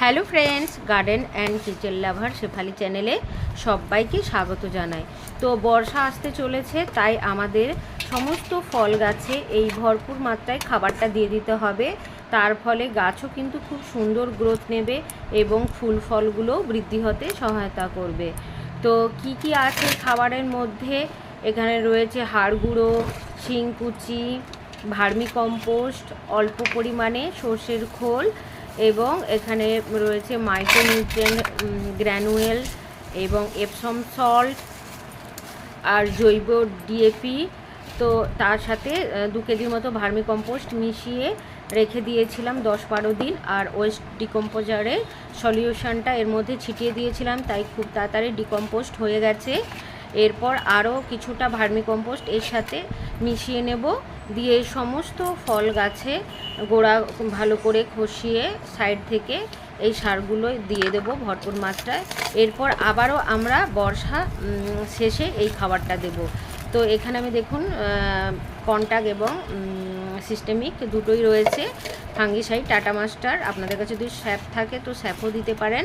Hello friends, garden and kitchen lover Shefali চ্যানেলে সবাইকে স্বাগত জানাই। তো বর্ষা আসতে চলেছে, তাই আমাদের সমস্ত ফল গাছে এই ভরপুর মাত্রায় খাবারটা দিয়ে দিতে হবে। তার ফলে গাছও কিন্তু খুব সুন্দর গ্রোথ নেবে এবং ফুল ফলগুলো বৃদ্ধি হতে সহায়তা করবে। তো কি কি আছে খাবারের মধ্যে? এখানে রয়েছে হাড় গুঁড়ো, শিংকুচি ভার্মি কম্পোস্ট অল্প পরিমাণে সর্ষের খোল এবং এখানে রয়েছে মাইক্রোনিউট্রিয়েন্ট গ্র্যানুয়েল এবং এপসম সল্ট আর জৈব ডিএপি। তো তার সাথে দু কেজির মতো ভার্মি কম্পোস্ট মিশিয়ে রেখে দিয়েছিলাম দশ বারো দিন আর ওয়েস্ট ডিকম্পোজারের সলিউশনটা এর মধ্যে ছিটিয়ে দিয়েছিলাম, তাই খুব তাড়াতাড়ি ডিকম্পোস্ট হয়ে গেছে। এরপর আরও কিছুটা ভার্মি কম্পোস্ট এর সাথে মিশিয়ে নেব। দিয়ে সমস্ত ফল গাছে গোড়া ভালো করে খসিয়ে সাইড থেকে এই সারগুলো দিয়ে দেব ভরপুর মাত্রায়। এরপর আবারও আমরা বর্ষা শেষে এই খাবারটা দেব। তো এখানে আমি দেখুন কন্টাক্ট এবং সিস্টেমিক দুটোই রয়েছে। ফাঙ্গিসাইড, টাটা মাস্টার, আপনাদের কাছে যদি স্যাপ থাকে তো স্যাপও দিতে পারেন।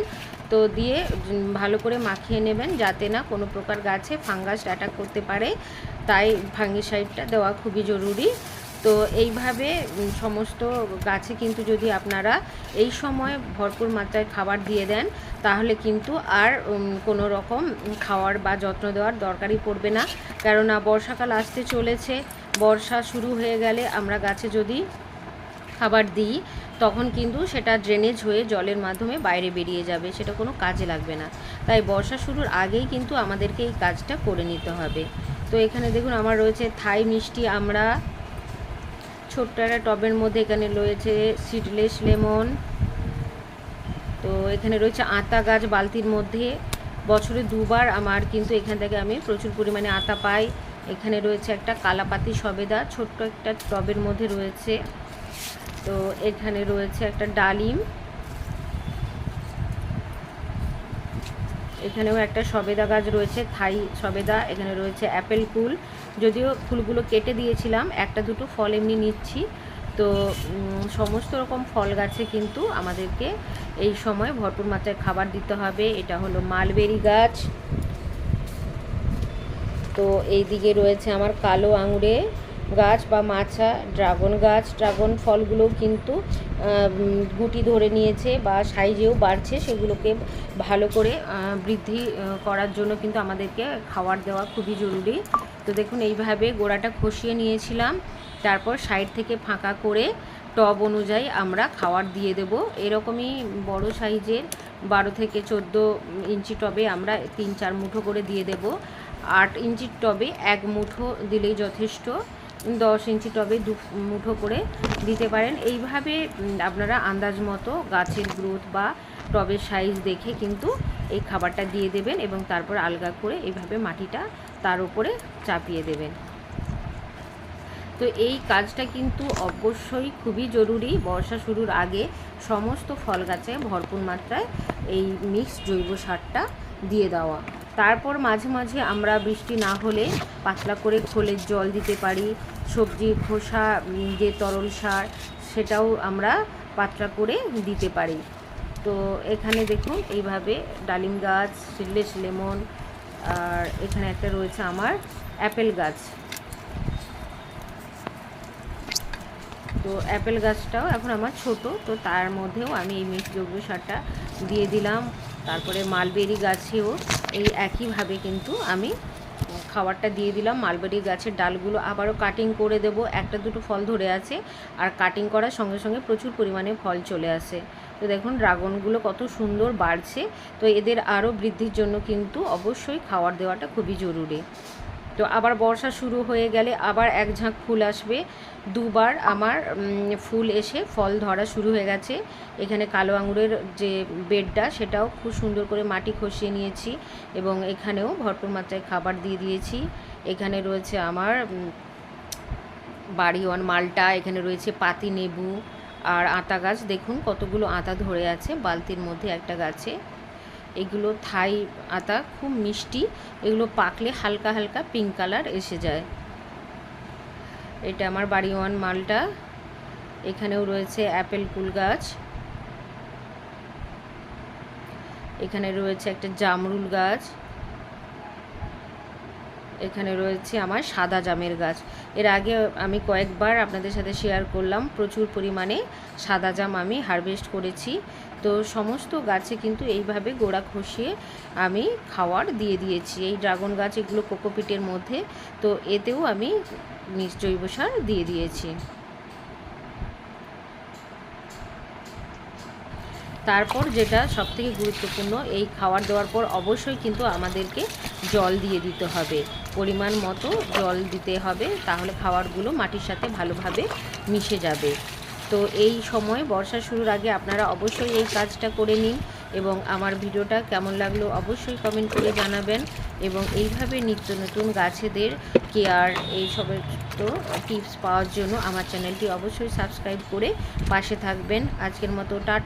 তো দিয়ে ভালো করে মাখিয়ে নেবেন যাতে না কোনো প্রকার গাছে ফাঙ্গাস অ্যাটাক করতে পারে। তাই ফাঙ্গিসাইডটা দেওয়া খুবই জরুরি। তো এইভাবে সমস্ত গাছে কিন্তু যদি আপনারা এই সময় ভরপুর মাত্রায় খাবার দিয়ে দেন, তাহলে কিন্তু আর কোনো রকম খাওয়ার বা যত্ন দেওয়ার দরকারই পড়বে না। কেননা বর্ষাকাল আসতে চলেছে, বর্ষা শুরু হয়ে গেলে আমরা গাছে যদি খাবার দিই, তখন কিন্তু সেটা ড্রেনেজ হয়ে জলের মাধ্যমে বাইরে বেরিয়ে যাবে, সেটা কোনো কাজে লাগবে না। তাই বর্ষা শুরুর আগেই কিন্তু আমাদেরকে এই কাজটা করে নিতে হবে। তো এখানে দেখুন আমার রয়েছে থাই মিষ্টি আমরা। ছোট্ট একটা টবের মধ্যে এখানে রয়েছে সিডলেস লেমন। তো এখানে রয়েছে আতা গাছ বালতির মধ্যে। বছরে দুবার আমার কিন্তু এখান থেকে আমি প্রচুর পরিমাণে আতা পাই। এখানে রয়েছে একটা কালাপাতি সবেদা, ছোট্ট একটা টবের মধ্যে রয়েছে। তো এখানে রয়েছে একটা ডালিম। এখানেও একটা সবেদা গাছ রয়েছে, থাই সবেদা, এখানে রয়েছে অ্যাপেল কুল যদিও ফুলগুলো কেটে দিয়েছিলাম, একটা দুটো ফল এমনি নিচ্ছি। তো সমস্ত রকম ফল গাছে কিন্তু আমাদেরকে এই সময় ভরপুর মাত্রায় খাবার দিতে হবে। এটা হলো মালবেরি গাছ। তো এই দিকে রয়েছে আমার কালো আঙুরে। গাছ বা মাছা, ড্রাগন গাছ, ড্রাগন ফলগুলোও কিন্তু গুটি ধরে নিয়েছে বা সাইজেও বাড়ছে, সেগুলোকে ভালো করে বৃদ্ধি করার জন্য কিন্তু আমাদেরকে খাবার দেওয়া খুবই জরুরি। তো দেখুন, এইভাবে গোড়াটা খসিয়ে নিয়েছিলাম। তারপর সাইড থেকে ফাঁকা করে টব অনুযায়ী আমরা খাবার দিয়ে দেব। এরকমই বড় সাইজের বারো থেকে চোদ্দ ইঞ্চি টবে আমরা তিন চার মুঠো করে দিয়ে দেব। আট ইঞ্চির টবে এক মুঠো দিলেই যথেষ্ট। দশ ইঞ্চি টবে দু মুঠো করে দিতে পারেন। এইভাবে আপনারা আন্দাজ মতো গাছের গ্রোথ বা টবের সাইজ দেখে কিন্তু এই খাবারটা দিয়ে দেবেন এবং তারপর আলগা করে এইভাবে মাটিটা তার উপরে চাপিয়ে দেবেন। তো এই কাজটা কিন্তু অবশ্যই খুবই জরুরি। বর্ষা শুরুর আগে সমস্ত ফল গাছে ভরপুর মাত্রায় এই মিক্সড জৈব সারটা দিয়ে দেওয়া। তারপর মাঝে মাঝে আমরা বৃষ্টি না হলে পাতলা করে খোলের জল দিতে পারি, সবজি, খোসা যে তরল সার, সেটাও আমরা পাতলা করে দিতে পারি। তো এখানে দেখুন এইভাবে ডালিম গাছ সিডলেস লেমন, আর এখানে একটা রয়েছে আমার অ্যাপেল গাছ। তো অ্যাপেল গাছটাও এখন আমার ছোট, তো তার মধ্যেও আমি এই মিক্স জৈব সারটা দিয়ে দিলাম। তারপরে মালবেরি গাছেও এই একইভাবে কিন্তু আমি খাবারটা দিয়ে দিলাম। মালবেরি গাছের ডালগুলো আবারও কাটিং করে দেব। একটা দুটো ফল ধরে আছে আর কাটিং করার সঙ্গে সঙ্গে প্রচুর পরিমাণে ফল চলে আসে। তো দেখুন ড্রাগনগুলো কত সুন্দর বাড়ছে। তো এদের আরও বৃদ্ধির জন্য কিন্তু অবশ্যই খাবার দেওয়াটা খুবই জরুরি। তো আবার বর্ষা শুরু হয়ে গেলে আবার এক ঝাঁক ফুল আসবে। দুবার আমার ফুল এসে ফল ধরা শুরু হয়ে গেছে। এখানে কালো আঙুরের যে বেডটা, সেটাও খুব সুন্দর করে মাটি খসিয়ে নিয়েছি এবং এখানেও ভরপুর মাত্রায় খাবার দিয়ে দিয়েছি। এখানে রয়েছে আমার বাড়িওয়ান মালটা, এখানে রয়েছে পাতি নেবু আর আতা গাছ। দেখুন কতগুলো আতা ধরে আছে, বালতির মধ্যে একটা গাছে। এগুলো থাই আতা খুব মিষ্টি। এগুলো পাকলে হালকা হালকা পিঙ্ক কালার এসে যায়। এটা আমার বাড়িওয়ান মালটা। এখানেও রয়েছে অ্যাপেল কুল গাছ। এখানে রয়েছে একটা জামরুল গাছ। এখানে রয়েছে আমার সাদা জামের গাছ। এর আগে আমি কয়েকবার আপনাদের সাথে শেয়ার করলাম, প্রচুর পরিমাণে সাদা জাম আমি হারভেস্ট করেছি। তো সমস্ত গাছে কিন্তু এইভাবে গোড়া খসিয়ে আমি খাওয়ার দিয়ে দিয়েছি। এই ড্রাগন গাছ, এগুলো কোকোপিটের মধ্যে, তো এতেও আমি মিক্স জৈব সার দিয়ে দিয়েছি। তারপর যেটা সবথেকে গুরুত্বপূর্ণ, এই খাবার দেওয়ার পর অবশ্যই কিন্তু আমাদেরকে জল দিয়ে দিতে হবে। পরিমাণ মতো জল দিতে হবে, তাহলে খাবারগুলো মাটির সাথে ভালোভাবে মিশে যাবে। তো এই সময় বর্ষা শুরুর আগে আপনারা অবশ্যই এই কাজটা করে নিন এবং আমার ভিডিওটা কেমন লাগল অবশ্যই কমেন্ট করে জানাবেন এবং এইভাবে নিত্য নতুন গাছেদের কেয়ার এইসবের তো টিপস পাওয়ার জন্য আমার চ্যানেলটি অবশ্যই সাবস্ক্রাইব করে পাশে থাকবেন। আজকের মতো টাটা